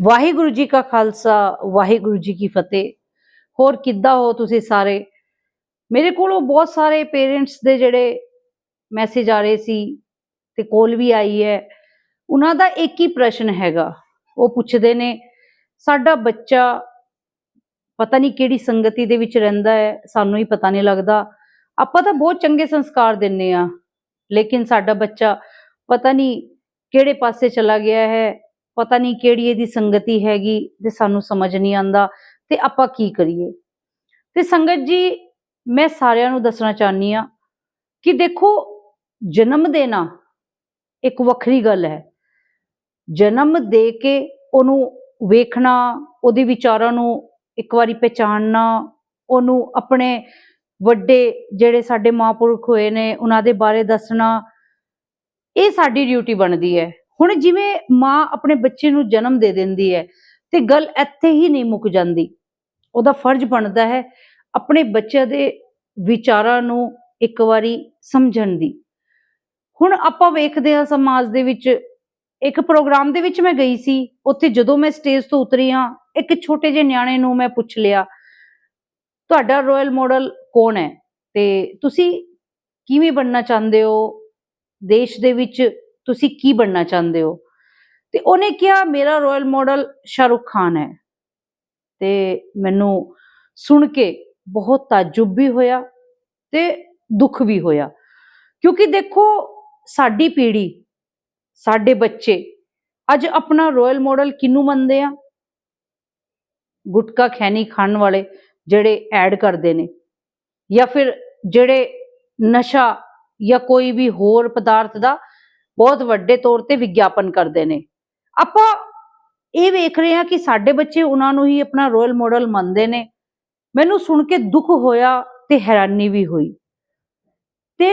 ਵਾਹਿਗੁਰੂ ਜੀ ਕਾ ਖਾਲਸਾ, ਵਾਹਿਗੁਰੂ ਜੀ ਕੀ ਫਤਿਹ। ਹੋਰ ਕਿੱਦਾਂ ਹੋ ਤੁਸੀਂ ਸਾਰੇ? ਮੇਰੇ ਕੋਲ ਉਹ ਬਹੁਤ ਸਾਰੇ ਪੇਰੈਂਟਸ ਦੇ ਜਿਹੜੇ ਮੈਸੇਜ ਆ ਰਹੇ ਸੀ ਤੇ ਕੋਲ ਵੀ ਆਈ ਹੈ। ਉਹਨਾਂ ਦਾ ਇੱਕ ਹੀ ਪ੍ਰਸ਼ਨ ਹੈਗਾ। ਉਹ ਪੁੱਛਦੇ ਨੇ, ਸਾਡਾ ਬੱਚਾ ਪਤਾ ਨਹੀਂ ਕਿਹੜੀ ਸੰਗਤੀ ਦੇ ਵਿੱਚ ਰਹਿੰਦਾ ਹੈ, ਸਾਨੂੰ ਹੀ ਪਤਾ ਨਹੀਂ ਲੱਗਦਾ। ਆਪਾਂ ਤਾਂ ਬਹੁਤ ਚੰਗੇ ਸੰਸਕਾਰ ਦਿੰਨੇ ਆ, ਲੇਕਿਨ ਸਾਡਾ ਬੱਚਾ ਪਤਾ ਨਹੀਂ ਕਿਹੜੇ ਪਾਸੇ ਚਲਾ ਗਿਆ ਹੈ ਪਤਾ ਨਹੀਂ ਕਿਹੜੀ ਇਹਦੀ ਸੰਗਤੀ ਹੈਗੀ ਤੇ ਸਾਨੂੰ ਸਮਝ ਨਹੀਂ ਆਂਦਾ ਤੇ ਆਪਾਂ ਕੀ ਕਰੀਏ? ਤੇ ਸੰਗਤ ਜੀ, ਮੈਂ ਸਾਰਿਆਂ ਨੂੰ ਦੱਸਣਾ ਚਾਹਨੀ ਆ ਕਿ ਦੇਖੋ, ਜਨਮ ਦੇਣਾ ਇੱਕ ਵੱਖਰੀ ਗੱਲ ਹੈ। ਜਨਮ ਦੇ ਕੇ ਉਹਨੂੰ ਵੇਖਣਾ, ਉਹਦੇ ਵਿਚਾਰਾਂ ਨੂੰ ਇੱਕ ਵਾਰੀ ਪਛਾਣਨਾ ਉਹਨੂੰ ਆਪਣੇ ਵੱਡੇ ਜਿਹੜੇ ਸਾਡੇ ਮਹਾਂਪੁਰਖ ਹੋਏ ਨੇ, ਉਹਨਾਂ ਦੇ ਬਾਰੇ ਦੱਸਣਾ, ਇਹ ਸਾਡੀ ਡਿਊਟੀ ਬਣਦੀ ਹੈ। ਹੁਣ ਜਿਵੇਂ ਮਾਂ ਆਪਣੇ ਬੱਚੇ ਨੂੰ ਜਨਮ ਦੇ ਦਿੰਦੀ ਹੈ ਤੇ ਗੱਲ ਇੱਥੇ ਹੀ ਨਹੀਂ ਮੁੱਕ ਜਾਂਦੀ। ਉਹਦਾ ਫਰਜ਼ ਬਣਦਾ ਹੈ ਆਪਣੇ ਬੱਚੇ ਦੇ ਵਿਚਾਰਾਂ ਨੂੰ ਇੱਕ ਵਾਰੀ ਸਮਝਣ ਦੀ। ਹੁਣ ਆਪਾਂ ਵੇਖਦੇ ਹਾਂ ਸਮਾਜ ਦੇ ਵਿੱਚ, ਇੱਕ ਪ੍ਰੋਗਰਾਮ ਦੇ ਵਿੱਚ ਮੈਂ ਗਈ ਸੀ, ਉੱਥੇ ਜਦੋਂ ਮੈਂ ਸਟੇਜ ਤੋਂ ਉਤਰੀ ਹਾਂ, ਇੱਕ ਛੋਟੇ ਜਿਹੇ ਨਿਆਣੇ ਨੂੰ ਮੈਂ ਪੁੱਛ ਲਿਆ, ਤੁਹਾਡਾ ਰੋਇਲ ਮਾਡਲ ਕੌਣ ਹੈ? ਤੇ ਤੁਸੀਂ ਕਿਵੇਂ ਬਣਨਾ ਚਾਹੁੰਦੇ ਹੋ? ਦੇਸ਼ ਦੇ ਵਿੱਚ ਤੁਸੀਂ ਕੀ ਬਣਨਾ ਚਾਹੁੰਦੇ ਹੋ? ਤੇ ਉਹਨੇ ਕਿਹਾ, ਮੇਰਾ ਰੋਇਲ ਮਾਡਲ ਸ਼ਾਹਰੁਖ ਖਾਨ ਹੈ। ਤੇ ਮੈਨੂੰ ਸੁਣ ਕੇ ਬਹੁਤ ਤਾਜੁਬ ਵੀ ਹੋਇਆ ਤੇ ਦੁੱਖ ਵੀ ਹੋਇਆ। ਕਿਉਂਕਿ ਦੇਖੋ, ਸਾਡੀ ਪੀੜ੍ਹੀ, ਸਾਡੇ ਬੱਚੇ ਅੱਜ ਆਪਣਾ ਰੋਇਲ ਮਾਡਲ ਕਿਹਨੂੰ ਮੰਨਦੇ ਆ? ਗੁਟਕਾ ਖੈਨੀ ਖਾਣ ਵਾਲੇ ਜਿਹੜੇ ਐਡ ਕਰਦੇ ਨੇ ਜਾਂ ਫਿਰ ਜਿਹੜੇ ਨਸ਼ਾ ਜਾਂ ਕੋਈ ਵੀ ਹੋਰ ਪਦਾਰਥ ਦਾ ਬਹੁਤ ਵੱਡੇ ਤੌਰ ਤੇ ਵਿਗਿਆਪਨ ਕਰਦੇ ਨੇ। ਆਪਾਂ ਇਹ ਵੇਖ ਰਹੇ ਹਾਂ ਕਿ ਸਾਡੇ ਬੱਚੇ ਉਹਨਾਂ ਨੂੰ ਹੀ ਆਪਣਾ ਰੋਲ ਮਾਡਲ ਮੰਨਦੇ ਨੇ। ਮੈਨੂੰ ਸੁਣ ਕੇ ਦੁੱਖ ਹੋਇਆ ਤੇ ਹੈਰਾਨੀ ਵੀ ਹੋਈ। ਤੇ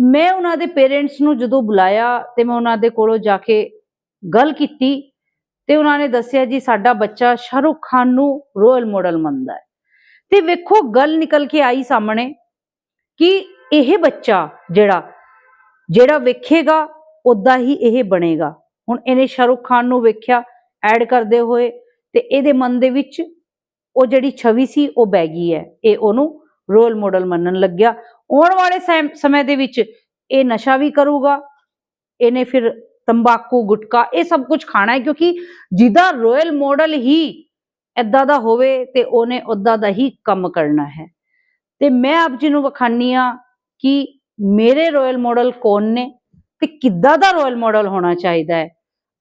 ਮੈਂ ਉਹਨਾਂ ਦੇ ਪੇਰੈਂਟਸ ਨੂੰ ਜਦੋਂ ਬੁਲਾਇਆ ਤੇ ਮੈਂ ਉਹਨਾਂ ਦੇ ਕੋਲੋਂ ਜਾ ਕੇ ਗੱਲ ਕੀਤੀ ਤੇ ਉਹਨਾਂ ਨੇ ਦੱਸਿਆ, ਜੀ, ਸਾਡਾ ਬੱਚਾ ਸ਼ਾਹਰੁਖ ਖਾਨ ਨੂੰ ਰੋਲ ਮਾਡਲ ਮੰਨਦਾ ਹੈ। ਤੇ ਵੇਖੋ, ਗੱਲ ਨਿਕਲ ਕੇ ਆਈ ਸਾਹਮਣੇ ਕਿ ਇਹ ਬੱਚਾ ਜਿਹੜਾ ਜਿਹੜਾ ਵੇਖੇਗਾ ਉਦਾਂ ਹੀ ਇਹ ਬਣੇਗਾ। ਹੁਣ ਇਹਨੇ ਸ਼ਾਹਰੁਖ ਖਾਨ ਨੂੰ ਵੇਖਿਆ, ਐਡ ਕਰਦੇ ਹੋਏ, ਤੇ ਇਹਦੇ ਮਨ ਦੇ ਵਿੱਚ ਉਹ ਜਿਹੜੀ ਛਵੀ ਸੀ, ਉਹ ਬਹਿ ਗਈ ਹੈ। ਇਹ ਉਹਨੂੰ ਰੋਲ ਮਾਡਲ ਮੰਨਣ ਲੱਗਿਆ। ਆਉਣ ਵਾਲੇ ਸਮੇਂ ਦੇ ਵਿੱਚ ਇਹ ਨਸ਼ਾ ਵੀ ਕਰੂਗਾ, ਇਹਨੇ ਫਿਰ ਤੰਬਾਕੂ, ਗੁਟਕਾ, ਇਹ ਸਭ ਕੁਝ ਖਾਣਾ ਹੈ, ਕਿਉਂਕਿ ਜਿਹਦਾ ਰੋਇਲ ਮਾਡਲ ਹੀ ਏਦਾਂ ਦਾ ਹੋਵੇ ਤੇ ਉਹਨੇ ਉਦਾਂ ਦਾ ਹੀ ਕੰਮ ਕਰਨਾ ਹੈ। ਤੇ ਮੈਂ ਆਪ ਜੀ ਨੂੰ ਵਿਖਾਨੀ ਆ ਕਿ ਮੇਰੇ ਰੋਇਲ ਮਾਡਲ ਕੌਣ ਨੇ? ਤੇ ਕਿੱਦਾਂ ਦਾ ਰਾਇਲ ਮਾਡਲ ਹੋਣਾ ਚਾਹੀਦਾ ਹੈ?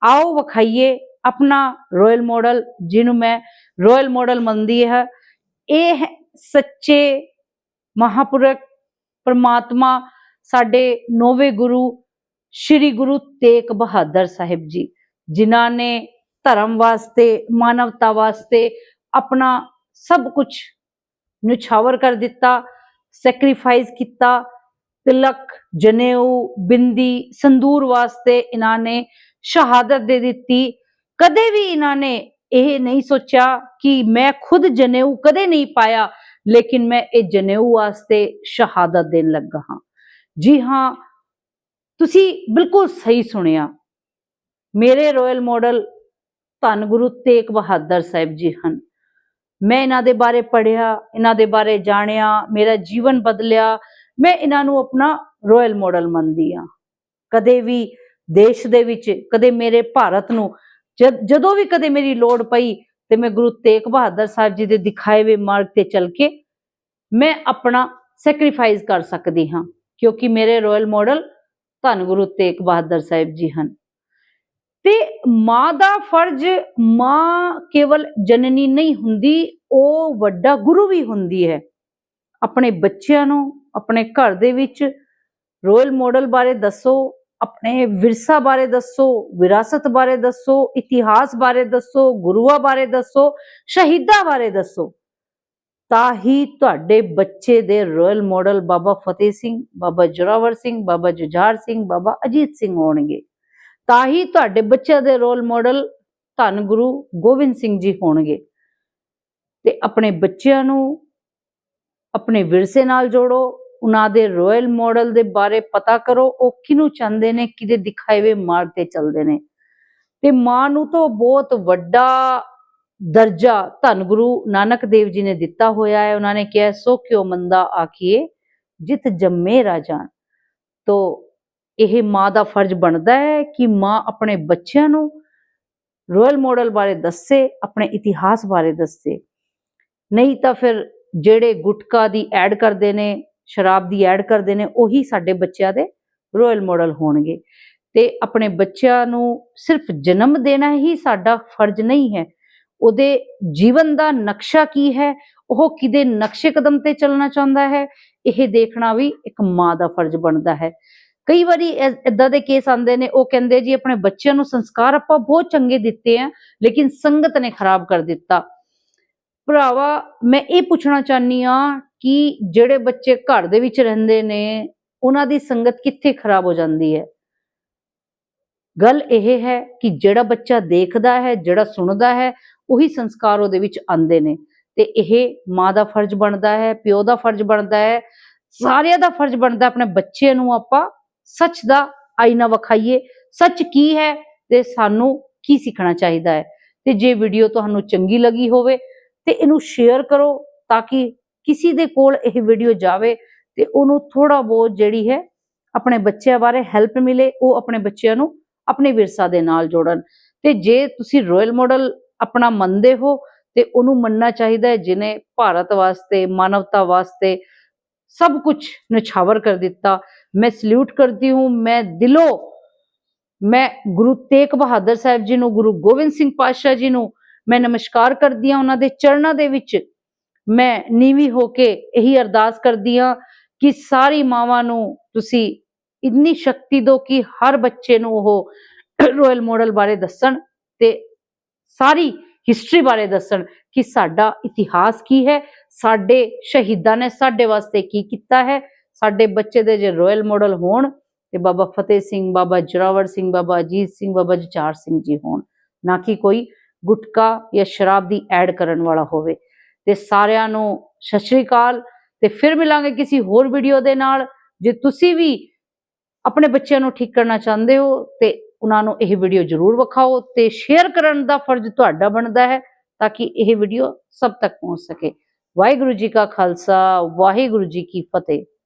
ਆਓ ਵਿਖਾਈਏ ਆਪਣਾ ਰਾਇਲ ਮਾਡਲ, ਜਿਹਨੂੰ ਮੈਂ ਰਾਇਲ ਮਾਡਲ ਮੰਨਦੀ ਹੈ। ਇਹ ਹੈ ਸੱਚੇ ਮਹਾਪੁਰਖ ਪਰਮਾਤਮਾ, ਸਾਡੇ ਨੌਵੇਂ ਗੁਰੂ, ਸ੍ਰੀ ਗੁਰੂ ਤੇਗ ਬਹਾਦਰ ਸਾਹਿਬ ਜੀ, ਜਿਨ੍ਹਾਂ ਨੇ ਧਰਮ ਵਾਸਤੇ, ਮਾਨਵਤਾ ਵਾਸਤੇ ਆਪਣਾ ਸਭ ਕੁਝ ਨਿਛਾਵਰ ਕਰ ਦਿੱਤਾ ਸੈਕਰੀਫਾਈਸ ਕੀਤਾ ਤਿਲਕ, ਜਨੇਊ, ਬਿੰਦੀ, ਸੰਦੂਰ ਵਾਸਤੇ ਇਹਨਾਂ ਨੇ ਸ਼ਹਾਦਤ ਦੇ ਦਿੱਤੀ। ਕਦੇ ਵੀ ਇਹਨਾਂ ਨੇ ਇਹ ਨਹੀਂ ਸੋਚਿਆ ਕਿ ਮੈਂ ਖੁਦ ਜਨੇਊ ਕਦੇ ਨਹੀਂ ਪਾਇਆ, ਲੇਕਿਨ ਮੈਂ ਇਹ ਜਨੇਊ ਵਾਸਤੇ ਸ਼ਹਾਦਤ ਦੇਣ ਲੱਗਾ ਹਾਂ। ਜੀ ਹਾਂ, ਤੁਸੀਂ ਬਿਲਕੁਲ ਸਹੀ ਸੁਣਿਆ। ਮੇਰੇ ਰਾਇਲ ਮਾਡਲ ਧੰਨ ਗੁਰੂ ਤੇਗ ਬਹਾਦਰ ਸਾਹਿਬ ਜੀ ਹਨ। ਮੈਂ ਇਹਨਾਂ ਦੇ ਬਾਰੇ ਪੜ੍ਹਿਆ, ਇਹਨਾਂ ਦੇ ਬਾਰੇ ਜਾਣਿਆ, ਮੇਰਾ ਜੀਵਨ ਬਦਲਿਆ ਮੈਂ ਇਹਨਾਂ ਨੂੰ ਆਪਣਾ ਰੋਇਲ ਮਾਡਲ ਮੰਨਦੀ ਆ ਕਦੇ ਵੀ ਦੇਸ਼ ਦੇ ਵਿੱਚ, ਕਦੇ ਮੇਰੇ ਭਾਰਤ ਨੂੰ, ਜਦ- ਜਦੋਂ ਵੀ ਕਦੇ ਮੇਰੀ ਲੋੜ ਪਈ ਤੇ ਮੈਂ ਗੁਰੂ ਤੇਗ ਬਹਾਦਰ ਸਾਹਿਬ ਜੀ ਦੇ ਦਿਖਾਏ ਹੋਏ ਮਾਰਗ ਤੇ ਚੱਲ ਕੇ ਮੈਂ ਆਪਣਾ ਸੈਕਰੀਫਾਈਸ ਕਰ ਸਕਦੀ ਹਾਂ, ਕਿਉਂਕਿ ਮੇਰੇ ਰੋਇਲ ਮਾਡਲ ਧੰਨ ਗੁਰੂ ਤੇਗ ਬਹਾਦਰ ਸਾਹਿਬ ਜੀ ਹਨ। ਤੇ ਮਾਂ ਦਾ ਫਰਜ਼, ਮਾਂ ਕੇਵਲ ਜਨਨੀ ਨਹੀਂ ਹੁੰਦੀ, ਉਹ ਵੱਡਾ ਗੁਰੂ ਵੀ ਹੁੰਦੀ ਹੈ। ਆਪਣੇ ਬੱਚਿਆਂ ਨੂੰ ਆਪਣੇ ਘਰ ਦੇ ਵਿੱਚ ਰੋਲ ਮਾਡਲ ਬਾਰੇ ਦੱਸੋ, ਆਪਣੇ ਵਿਰਸਾ ਬਾਰੇ ਦੱਸੋ, ਵਿਰਾਸਤ ਬਾਰੇ ਦੱਸੋ, ਇਤਿਹਾਸ ਬਾਰੇ ਦੱਸੋ, ਗੁਰੂਆਂ ਬਾਰੇ ਦੱਸੋ, ਸ਼ਹੀਦਾਂ ਬਾਰੇ ਦੱਸੋ। ਤਾਂ ਹੀ ਤੁਹਾਡੇ ਬੱਚੇ ਦੇ ਰੋਲ ਮਾਡਲ ਬਾਬਾ ਫਤਿਹ ਸਿੰਘ, ਬਾਬਾ ਜੋਰਾਵਰ ਸਿੰਘ, ਬਾਬਾ ਜੁਝਾਰ ਸਿੰਘ, ਬਾਬਾ ਅਜੀਤ ਸਿੰਘ ਹੋਣਗੇ। ਤਾਂ ਹੀ ਤੁਹਾਡੇ ਬੱਚਿਆਂ ਦੇ ਰੋਲ ਮਾਡਲ ਧੰਨ ਗੁਰੂ ਗੋਬਿੰਦ ਸਿੰਘ ਜੀ ਹੋਣਗੇ। ਤੇ ਆਪਣੇ ਬੱਚਿਆਂ ਨੂੰ ਆਪਣੇ ਵਿਰਸੇ ਨਾਲ ਜੋੜੋ ਉਹਨਾਂ ਦੇ ਰਾਇਲ ਮਾਡਲ ਦੇ ਬਾਰੇ ਪਤਾ ਕਰੋ, ਉਹ ਕਿਹਨੂੰ ਚਾਹੁੰਦੇ ਨੇ, ਕਿਹਦੇ ਦਿਖਾਏ ਹੋਏ ਮਾਰਗ ਤੇ ਚੱਲਦੇ ਨੇ। ਤੇ ਮਾਂ ਨੂੰ ਤਾਂ ਬਹੁਤ ਵੱਡਾ ਦਰਜਾ ਧੰਨ ਗੁਰੂ ਨਾਨਕ ਦੇਵ ਜੀ ਨੇ ਦਿੱਤਾ ਹੋਇਆ ਹੈ। ਉਹਨਾਂ ਨੇ ਕਿਹਾ, ਸੋ ਕਿਉ ਮੰਦਾ ਆਖੀਏ, ਜਿਤ ਜੰਮੇ ਰਾਜਾਨ ਤੋ ਇਹ ਮਾਂ ਦਾ ਫਰਜ਼ ਬਣਦਾ ਹੈ ਕਿ ਮਾਂ ਆਪਣੇ ਬੱਚਿਆਂ ਨੂੰ ਰੋਇਲ ਮਾਡਲ ਬਾਰੇ ਦੱਸੇ, ਆਪਣੇ ਇਤਿਹਾਸ ਬਾਰੇ ਦੱਸੇ। ਨਹੀਂ ਤਾਂ ਫਿਰ ਜਿਹੜੇ ਗੁਟਕਾ ਦੀ ਐਡ ਕਰਦੇ ਨੇ ਸ਼ਰਾਬ ਦੀ ਐਡ ਕਰਦੇ ਨੇ, ਉਹੀ ਸਾਡੇ ਬੱਚਿਆਂ ਦੇ ਰੋਇਲ ਮਾਡਲ ਹੋਣਗੇ। ਤੇ ਆਪਣੇ ਬੱਚਿਆਂ ਨੂੰ ਸਿਰਫ ਜਨਮ ਦੇਣਾ ਹੀ ਸਾਡਾ ਫਰਜ਼ ਨਹੀਂ ਹੈ। ਉਹਦੇ ਜੀਵਨ ਦਾ ਨਕਸ਼ਾ ਕੀ ਹੈ? ਉਹ ਕਿਦੇ ਨਕਸ਼ੇ ਕਦਮ ਤੇ ਚੱਲਣਾ ਚਾਹੁੰਦਾ ਹੈ? ਇਹ ਦੇਖਣਾ ਵੀ ਇੱਕ ਮਾਂ ਦਾ ਫਰਜ਼ ਬਣਦਾ ਹੈ। ਕਈ ਵਾਰੀ ਇਦਾਂ ਦੇ ਕੇਸ ਆਉਂਦੇ ਨੇ, ਉਹ ਕਹਿੰਦੇ ਜੀ, ਆਪਣੇ ਬੱਚਿਆਂ ਨੂੰ ਸੰਸਕਾਰ ਆਪਾਂ ਬਹੁਤ ਚੰਗੇ ਦਿੱਤੇ ਆ, ਲੇਕਿਨ ਸੰਗਤ ਨੇ ਖਰਾਬ ਕਰ ਦਿੱਤਾ। ਭਰਾਵਾ, ਮੈਂ ਇਹ ਪੁੱਛਣਾ ਚਾਹਨੀ ਆ ਕਿ ਜਿਹੜੇ ਬੱਚੇ ਘਰ ਦੇ ਵਿੱਚ ਰਹਿੰਦੇ ਨੇ, ਉਹਨਾਂ ਦੀ ਸੰਗਤ ਕਿੱਥੇ ਖਰਾਬ ਹੋ ਜਾਂਦੀ ਹੈ? ਗੱਲ ਇਹ ਹੈ ਕਿ ਜਿਹੜਾ ਬੱਚਾ ਦੇਖਦਾ ਹੈ, ਜਿਹੜਾ ਸੁਣਦਾ ਹੈ, ਉਹੀ ਸੰਸਕਾਰ ਉਹਦੇ ਵਿੱਚ ਆਉਂਦੇ ਨੇ। ਤੇ ਇਹ ਮਾਂ ਦਾ ਫਰਜ਼ ਬਣਦਾ ਹੈ, ਪਿਓ ਦਾ ਫਰਜ਼ ਬਣਦਾ ਹੈ, ਸਾਰਿਆਂ ਦਾ ਫਰਜ਼ ਬਣਦਾ ਆਪਣੇ ਬੱਚੇ ਨੂੰ ਆਪਾਂ ਸੱਚ ਦਾ ਆਈਨਾ ਵਿਖਾਈਏ। ਸੱਚ ਕੀ ਹੈ ਤੇ ਸਾਨੂੰ ਕੀ ਸਿੱਖਣਾ ਚਾਹੀਦਾ ਹੈ? ਤੇ ਜੇ ਵੀਡੀਓ ਤੁਹਾਨੂੰ ਚੰਗੀ ਲੱਗੀ ਹੋਵੇ ਤੇ ਇਹਨੂੰ ਸ਼ੇਅਰ ਕਰੋ ਤਾਂ ਕਿ ਕਿਸੇ ਦੇ ਕੋਲ ਇਹ ਵੀਡੀਓ ਜਾਵੇ ਤੇ ਉਹਨੂੰ ਥੋੜਾ ਬਹੁਤ ਜਿਹੜੀ ਹੈ ਆਪਣੇ ਬੱਚਿਆਂ ਬਾਰੇ ਹੈਲਪ ਮਿਲੇ, ਉਹ ਆਪਣੇ ਬੱਚਿਆਂ ਨੂੰ ਆਪਣੇ ਵਿਰਸਾ ਦੇ ਨਾਲ ਜੋੜਨ। ਤੇ ਜੇ ਤੁਸੀਂ ਰੋਇਲ ਮਾਡਲ ਆਪਣਾ ਮੰਨਦੇ ਹੋ, ਤੇ ਉਹਨੂੰ ਮੰਨਣਾ ਚਾਹੀਦਾ ਹੈ ਜਿਨੇ ਭਾਰਤ ਵਾਸਤੇ, ਮਾਨਵਤਾ ਵਾਸਤੇ ਸਭ ਕੁਝ ਨਿਛਾਵਰ ਕਰ ਦਿੱਤਾ। ਮੈਂ ਸਲੂਟ ਕਰਦੀ ਹੂੰ, ਮੈਂ ਦਿਲੋਂ, ਮੈਂ ਗੁਰੂ ਤੇਗ ਬਹਾਦਰ ਸਾਹਿਬ ਜੀ ਨੂੰ, ਗੁਰੂ ਗੋਬਿੰਦ ਸਿੰਘ ਪਾਤਸ਼ਾਹ ਜੀ ਨੂੰ ਮੈਂ ਨਮਸਕਾਰ ਕਰਦੀ ਹਾਂ ਉਹਨਾਂ ਦੇ ਚਰਨਾਂ ਦੇ ਵਿੱਚ। ਮੈਂ ਨੀਵੀਂ ਹੋ ਕੇ ਇਹੀ ਅਰਦਾਸ ਕਰਦੀ ਹਾਂ ਕਿ ਸਾਰੀ ਮਾਵਾਂ ਨੂੰ ਤੁਸੀਂ ਇੰਨੀ ਸ਼ਕਤੀ ਦਿਓ ਕਿ ਹਰ ਬੱਚੇ ਨੂੰ ਉਹ ਰੋਇਲ ਮਾਡਲ ਬਾਰੇ ਦੱਸਣ ਤੇ ਸਾਰੀ ਹਿਸਟਰੀ ਬਾਰੇ ਦੱਸਣ ਕਿ ਸਾਡਾ ਇਤਿਹਾਸ ਕੀ ਹੈ, ਸਾਡੇ ਸ਼ਹੀਦਾਂ ਨੇ ਸਾਡੇ ਵਾਸਤੇ ਕੀ ਕੀਤਾ ਹੈ, ਸਾਡੇ ਬੱਚੇ ਦੇ ਜੇ ਰੋਇਲ ਮਾਡਲ ਹੋਣ ਤੇ ਬਾਬਾ ਫਤਿਹ ਸਿੰਘ, ਬਾਬਾ ਜਰਾਵਰ ਸਿੰਘ, ਬਾਬਾ ਅਜੀਤ ਸਿੰਘ, ਬਾਬਾ ਜਚਾਰ ਸਿੰਘ ਜੀ ਹੋਣ, ਨਾ ਕਿ ਕੋਈ ਗੁਟਕਾ ਜਾਂ ਸ਼ਰਾਬ ਦੀ ਐਡ ਕਰਨ ਵਾਲਾ ਹੋਵੇ। ਤੇ ਸਾਰਿਆਂ ਨੂੰ ਸਤਿ ਸ਼੍ਰੀ ਅਕਾਲ ਤੇ ਫਿਰ ਮਿਲਾਂਗੇ ਕਿਸੇ ਹੋਰ ਵੀਡੀਓ ਦੇ ਨਾਲ। ਜੇ ਤੁਸੀਂ ਵੀ ਆਪਣੇ ਬੱਚਿਆਂ ਨੂੰ ਠੀਕ ਕਰਨਾ ਚਾਹੁੰਦੇ ਹੋ ਤੇ ਉਹਨਾਂ ਨੂੰ ਇਹ ਵੀਡੀਓ ਜ਼ਰੂਰ ਵਿਖਾਓ ਤੇ ਸ਼ੇਅਰ ਕਰਨ ਦਾ ਫਰਜ਼ ਤੁਹਾਡਾ ਬਣਦਾ ਹੈ ਤਾਂ ਕਿ ਇਹ ਵੀਡੀਓ ਸਭ ਤੱਕ ਪਹੁੰਚ ਸਕੇ। ਵਾਹਿਗੁਰੂ ਜੀ ਕਾ ਖਾਲਸਾ, ਵਾਹਿਗੁਰੂ ਜੀ ਕੀ ਫਤਿਹ।